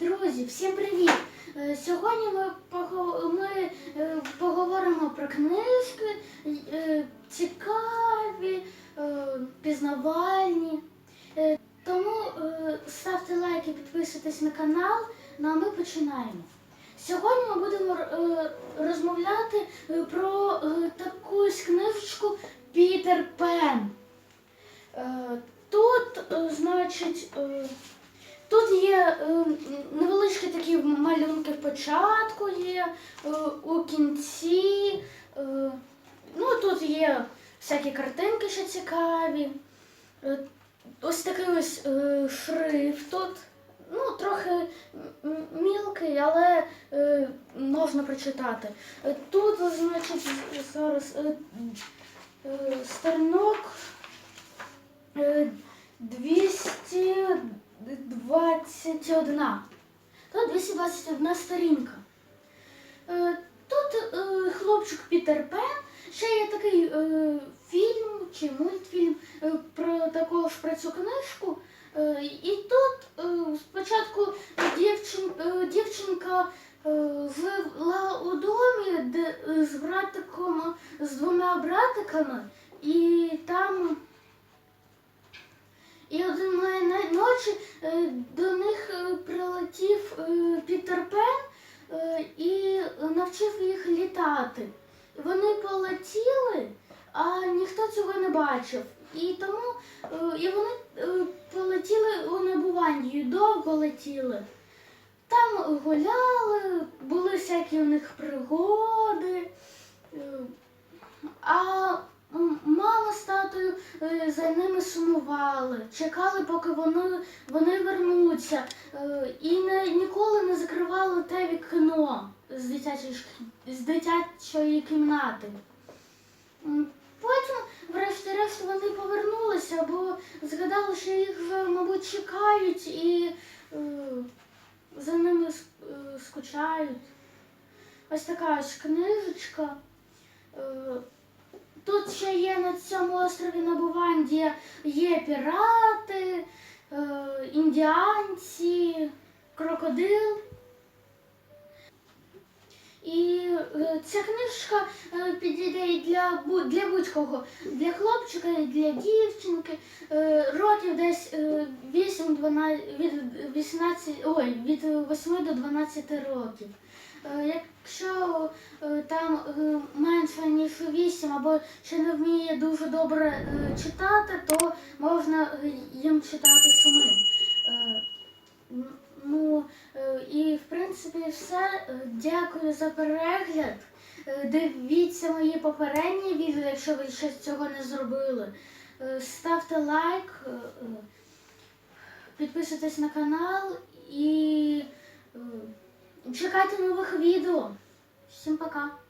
Друзі, всім привіт! Е, Сьогодні ми, ми е, поговоримо про книжки е, цікаві, пізнавальні. Тому ставте лайки, підписуйтесь на канал. Ну а ми починаємо. Сьогодні ми будемо розмовляти про таку ось книжечку Пітер Пен. Тут, значить, Тут є е, невеличкі такі малюнки в початку є, е, у кінці. Е, ну, тут є всякі картинки ще цікаві. Ось такий ось шрифт тут. Ну, трохи мілкий, але е, можна прочитати. Тут, значить, зараз е, е, сторінок е, 221. Тут 221 сторінка. Е, Тут е, хлопчик Пітер Пен. Ще є такий е, фільм чи мультфільм е, про також про цю книжку. Е, І тут е, спочатку дівчин, е, дівчинка е, жила у домі е, з братиком, з двома братиками, і там і одної ночі е, до них е, прилетів е, Пітер Пен і навчив їх літати. Вони полетіли, а ніхто цього не бачив. І тому і вони полетіли у небувандію, довго летіли. Там гуляли, були всякі у них пригоди. А татою е, за ними сумували, чекали, поки вони, вони вернуться, е, і не, ніколи не закривали те вікно з дитячої, з дитячої кімнати. Потім, врешті-решт, вони повернулися, бо згадали, що їх вже, мабуть, чекають і е, за ними скучають. Ось така ось книжечка. Тут ще є на цьому острові Набувандія є пірати, е, індіанці, крокодил. І е, ця книжка е, підійде і для, для будь-кого, для хлопчика, і для дівчинки, років десь е, 8-12, від 18, ой, від 8 до 12 років. Якщо там е, менше ніж 8 або ще не вміє дуже добре е, читати, то можна е, їм читати самим. Е, Ну е, і в принципі все. Е, Дякую за перегляд. Е, Дивіться мої попередні відео, якщо ви ще цього не зробили. Е, Ставте лайк, е, е, підписуйтесь на канал і е, чекайте нових відео. Всім пока!